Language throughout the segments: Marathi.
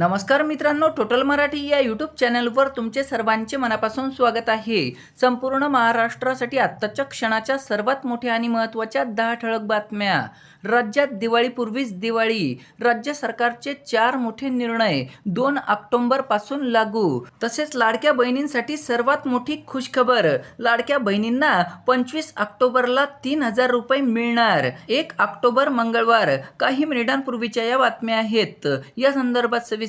नमस्कार मित्रांनो टोटल मराठी या यूट्यूब चॅनलवर तुमचे सर्वांचे मनापासून स्वागत आहे. संपूर्ण महाराष्ट्रासाठी आत्ताच्या क्षणाच्या सर्वात मोठ्या आणि महत्त्वाच्या दहा ठळक बातम्या. राज्यात दिवाळीपूर्वीच दिवाळी राज्य सरकारचे चार मोठे निर्णय दोन ऑक्टोंबरपासून लागू. तसेच लाडक्या बहिणींसाठी सर्वात मोठी खुशखबर लाडक्या बहिणींना पंचवीस ऑक्टोबरला तीन हजार रुपये मिळणार. एक ऑक्टोबर मंगळवार काही मिनिटांपूर्वीच्या या बातम्या आहेत. या संदर्भात सविस्तर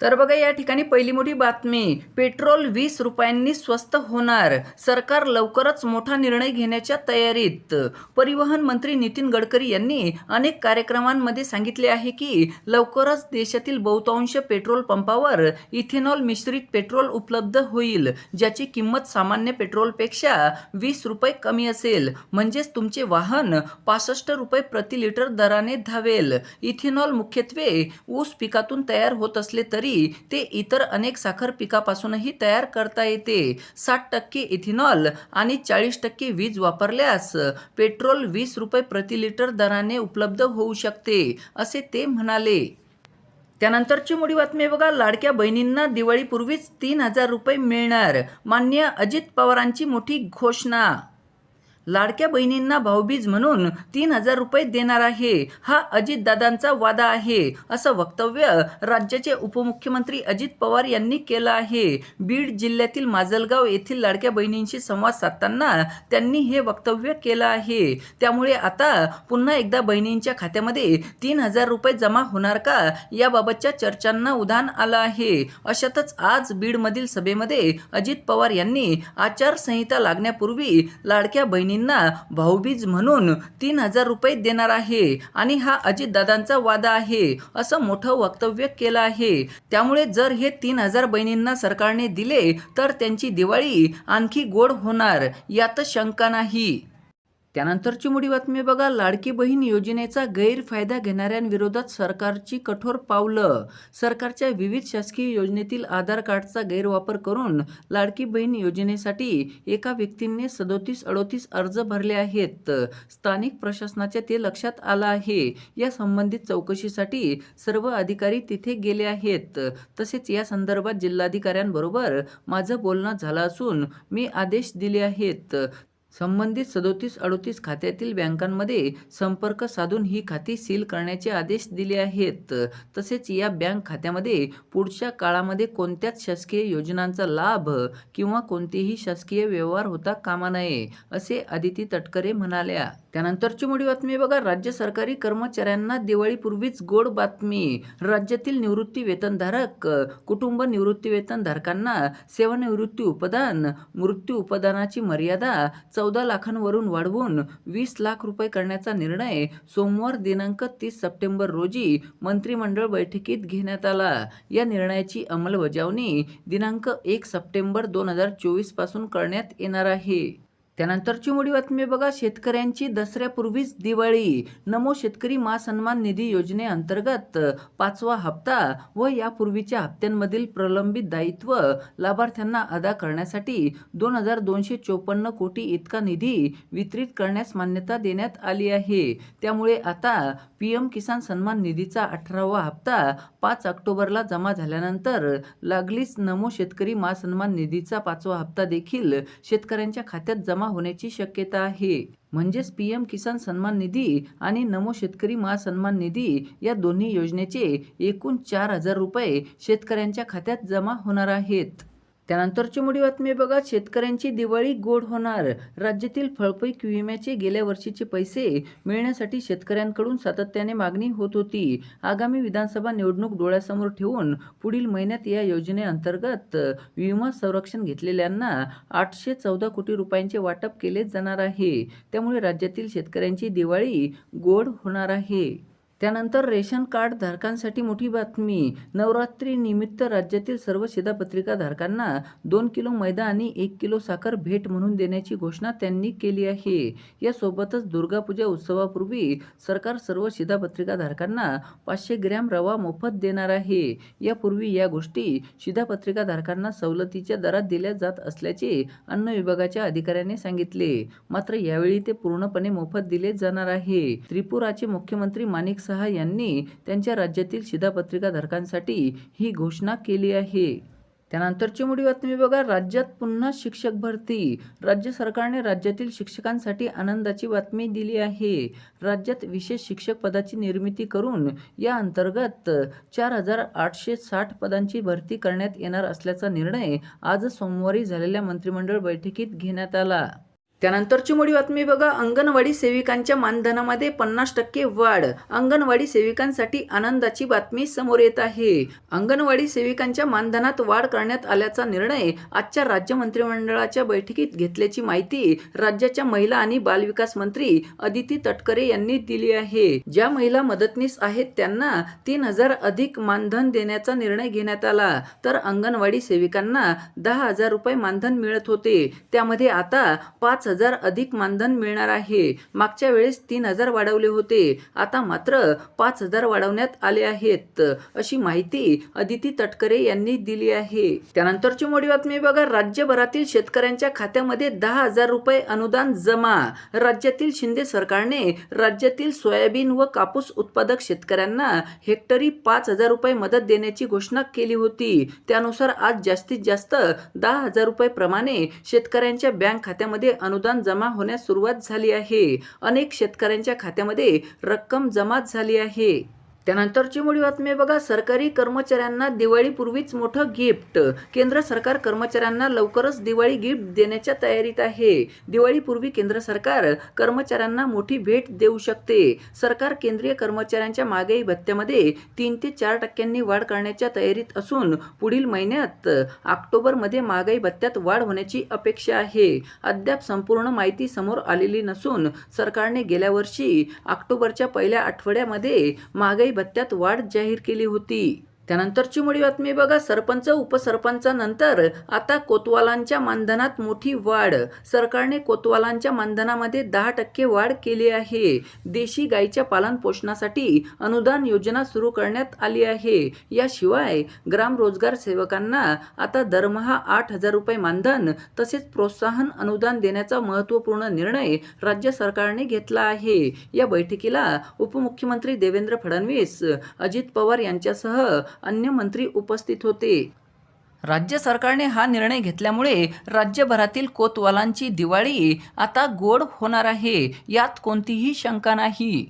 तर बघा या ठिकाणी पहिली मोठी बातमी पेट्रोल वीस रुपयांनी स्वस्त होणार. सरकार लवकरच मोठा निर्णय घेण्याच्या तयारीत. परिवहन मंत्री नितीन गडकरी यांनी अनेक कार्यक्रमांमध्ये सांगितले आहे की लवकरच देशातील बहुतांश पेट्रोल पंपावर इथेनॉल मिश्रित पेट्रोल उपलब्ध होईल ज्याची किंमत सामान्य पेट्रोलपेक्षा वीस रुपये कमी असेल. म्हणजेच तुमचे वाहन पासष्ट रुपये प्रति लिटर दराने धावेल. इथेनॉल मुख्यत्वे ऊस पिकातून तयार होत असले तरी ते इतर अनेक साखर पिकापासूनही तयार करता येते. साठ टक्के इथेनॉल आणि चाळीस टक्के वीज वापरल्यास पेट्रोल वीस रुपये प्रति लिटर दराने उपलब्ध होऊ शकते असे ते म्हणाले. त्यानंतरची मोठी बातमी बघा. लाडक्या बहिणींना दिवाळीपूर्वीच तीन हजार रुपये मिळणार मान्य अजित पवारांची मोठी घोषणा लाडक्या बहिणींना भाऊबीज म्हणून तीन हजार रुपये देणार आहे. हा अजितदादांचा वादा आहे असं वक्तव्य राज्याचे उपमुख्यमंत्री अजित पवार यांनी केलं आहे. बीड जिल्ह्यातील माजलगाव येथील लाडक्या बहिणींशी संवाद साधताना त्यांनी हे वक्तव्य केलं आहे. त्यामुळे आता पुन्हा एकदा बहिणींच्या खात्यामध्ये तीन हजार रुपये जमा होणार का याबाबतच्या चर्चांना उधाण आलं आहे. अशातच आज बीडमधील सभेमध्ये अजित पवार यांनी आचारसंहिता लागण्यापूर्वी लाडक्या बहिणी बहिणींना भाऊबीज म्हणून तीन हजार रुपये देणार आहे आणि हा अजितदादांचा वादा आहे असं मोठं वक्तव्य केलं आहे. त्यामुळे जर हे तीन हजार बहिणींना सरकारने दिले तर त्यांची दिवाळी आणखी गोड होणार यात शंका नाही. त्यानंतरची मोठी बातमी बघा. लाडकी बहीण योजनेचा गैरफायदा घेणाऱ्यांविरोधात सरकारची कठोर पावलं. सरकारच्या विविध शासकीय योजनेतील आधार कार्डचा गैरवापर करून लाडकी बहीण योजनेसाठी एका व्यक्तीने सदोतीस अडोतीस अर्ज भरले आहेत. स्थानिक प्रशासनाच्या ते लक्षात आलं आहे. या संबंधित चौकशीसाठी सर्व अधिकारी तिथे गेले आहेत. तसेच या संदर्भात जिल्हाधिकाऱ्यांबरोबर माझं बोलणं झालं असून मी आदेश दिले आहेत. संबंधित सदोतीस अडोतीस खात्यातील बँकांमध्ये संपर्क साधून ही खाती सील करण्याचे आदेश दिले आहेत. तसेच या बँक खात्यामध्ये पुढच्या काळामध्ये कोणत्याच शासकीय योजनांचा लाभ किंवा कोणतेही शासकीय व्यवहार होता कामा नये असे आदिती तटकरे म्हणाल्या. त्यानंतरची मोठी बातमी बघा. राज्य सरकारी कर्मचाऱ्यांना दिवाळीपूर्वीच गोड बातमी. राज्यातील निवृत्ती वेतनधारक कुटुंब निवृत्ती वेतनधारकांना सेवानिवृत्ती उपदान मृत्यू उपदानाची मर्यादा चौदा लाखांवरून वाढवून वीस लाख रुपये करण्याचा निर्णय सोमवार दिनांक तीस सप्टेंबर रोजी मंत्रिमंडळ बैठकीत घेण्यात आला. या निर्णयाची अंमलबजावणी दिनांक एक सप्टेंबर दोन हजार चोवीसपासून करण्यात येणार आहे. त्यानंतरची मोठी बातमी बघा. शेतकऱ्यांची दसऱ्यापूर्वीच दिवाळी. नमो शेतकरी महासन्मान निधी योजनेअंतर्गत पाचवा हप्ता व यापूर्वीच्या हप्त्यांमधील प्रलंबित दायित्व लाभार्थ्यांना अदा करण्यासाठी दोन हजार दोनशे चोपन्न कोटी इतका निधी वितरित करण्यास मान्यता देण्यात आली आहे. त्यामुळे आता पी एम किसान सन्मान निधीचा अठरावा हप्ता पाच ऑक्टोबरला जमा झाल्यानंतर लागलीच नमो शेतकरी महासन्मान निधीचा पाचवा हप्ता देखील शेतकऱ्यांच्या खात्यात जमा होण्याची शक्यता आहे. म्हणजेच पी एम किसान सन्मान निधी आणि नमो शेतकरी महासन्मान निधी या दोन्ही योजनेचे एकूण चार हजार रुपये शेतकऱ्यांच्या खात्यात जमा होणार आहेत. त्यानंतरची मोठी बातमी बघा शेतकऱ्यांची दिवाळी गोड होणार. राज्यातील फळपैक विम्याचे गेल्या वर्षीचे पैसे मिळण्यासाठी शेतकऱ्यांकडून सातत्याने मागणी होत होती. आगामी विधानसभा निवडणूक डोळ्यासमोर ठेवून पुढील महिन्यात या योजनेअंतर्गत विमा संरक्षण घेतलेल्यांना आठशे चौदा कोटी रुपयांचे वाटप केले जाणार आहे. त्यामुळे राज्यातील शेतकऱ्यांची दिवाळी गोड होणार आहे. त्यानंतर रेशन कार्ड धारकांसाठी मोठी बातमी. नवरात्री निमित्त राज्यातील सर्व शिधापत्रिका धारकांना दोन किलो मैदा आणि एक किलो साखर भेट म्हणून देण्याची घोषणा त्यांनी केली आहे. यासोबतच दुर्गापूजा उत्सवापूर्वी सरकार सर्व शिधापत्रिका धारकांना पाचशे ग्रॅम रवा मोफत देणार आहे. यापूर्वी या गोष्टी शिधापत्रिका धारकांना सवलतीच्या दरात दिल्या जात असल्याचे अन्न विभागाच्या अधिकाऱ्याने सांगितले. मात्र यावेळी ते पूर्णपणे मोफत दिले जाणार आहे. त्रिपुराचे मुख्यमंत्री माणिक शाह यांनी त्यांच्या राज्यातील शिधापत्रिका धारकांसाठी ही घोषणा केली आहे. त्यानंतरची मोठी बातमी बघा. राज्यात पुन्हा शिक्षक भरती. राज्य सरकारने राज्यातील शिक्षकांसाठी आनंदाची बातमी दिली आहे. राज्यात विशेष शिक्षक पदाची निर्मिती करून या अंतर्गत चार हजार आठशे साठ पदांची भरती करण्यात येणार असल्याचा निर्णय आज सोमवारी झालेल्या मंत्रिमंडळ बैठकीत घेण्यात आला. त्यानंतरची मोठी बातमी बघा. अंगणवाडी सेविकांच्या मानधनामध्ये पन्नास टक्के वाढ. अंगणवाडी सेविकांसाठी आनंदाची बातमी समोर येत आहे. अंगणवाडी सेविकांच्या मानधनात वाढ करण्यात आल्याचा निर्णय आजच्या राज्य मंत्रिमंडळाच्या बैठकीत घेतल्याची माहिती राज्याच्या महिला आणि बालविकास मंत्री अदिती तटकरे यांनी दिली आहे. ज्या महिला मदतनीस आहेत त्यांना तीन हजार अधिक मानधन देण्याचा निर्णय घेण्यात आला. तर अंगणवाडी सेविकांना दहा हजार रुपये मानधन मिळत होते. त्यामध्ये आता पाच हजार अधिक मानधन मिळणार आहे. मागच्या वेळेस तीन हजार वाढवले होते. आता मात्र पाच हजार वाढवण्यात आले आहेत. अशी माहिती अदिती तटकरे यांनी दिली आहे. त्यानंतरची मोठी बातमी बघा. राज्यभरातील शेतकऱ्यांच्या खात्यामध्ये दहा हजार रुपये अनुदान जमा. राज्यातील शिंदे सरकारने राज्यातील सोयाबीन व कापूस उत्पादक शेतकऱ्यांना हेक्टरी पाच हजार रुपये मदत देण्याची घोषणा केली होती. त्यानुसार आज जास्तीत जास्त दहा हजार रुपये प्रमाणे शेतकऱ्यांच्या बँक खात्यामध्ये अनुदान अनुदान जमा होण्यास सुरुवात झाली आहे. अनेक शेतकऱ्यांच्या खात्यामध्ये रक्कम जमा झाली आहे. त्यानंतरची मोठी बातमी बघा सरकारी कर्मचाऱ्यांना दिवाळीपूर्वीच मोठं गिफ्ट. केंद्र सरकार कर्मचाऱ्यांना लवकरच दिवाळी गिफ्ट देण्याच्या तयारीत आहे. दिवाळीपूर्वी केंद्र सरकार कर्मचाऱ्यांना मोठी भेट देऊ शकते. सरकार केंद्रीय कर्मचाऱ्यांच्या मागाई भत्त्यामध्ये तीन ते चार टक्क्यांनी वाढ करण्याच्या तयारीत असून पुढील महिन्यात ऑक्टोबरमध्ये महागाई भत्त्यात वाढ होण्याची अपेक्षा आहे. अद्याप संपूर्ण माहिती समोर आलेली नसून सरकारने गेल्या वर्षी ऑक्टोबरच्या पहिल्या आठवड्यामध्ये महागाई बत्त्यात वाढ जाहीर केली होती. त्यानंतरची मोठी बातमी बघा. सरपंच उपसरपंचानंतर आता कोतवालांच्या मानधनात मोठी वाढ. सरकारने कोतवालांच्या मानधनामध्ये दहा टक्के वाढ केली आहे. देशी गाईच्या पालन पोषणासाठी अनुदान योजना सुरू करण्यात आली आहे. याशिवाय ग्राम रोजगार सेवकांना आता दरमहा आठ हजार रुपये मानधन तसेच प्रोत्साहन अनुदान देण्याचा महत्त्वपूर्ण निर्णय राज्य सरकारने घेतला आहे. या बैठकीला उपमुख्यमंत्री देवेंद्र फडणवीस अजित पवार यांच्यासह अन्य मंत्री उपस्थित होते. राज्य सरकारने हा निर्णय घेतल्यामुळे राज्यभरातील कोतवालांची दिवाळी आता गोड होणार आहे. यात कोणतीही शंका नाही.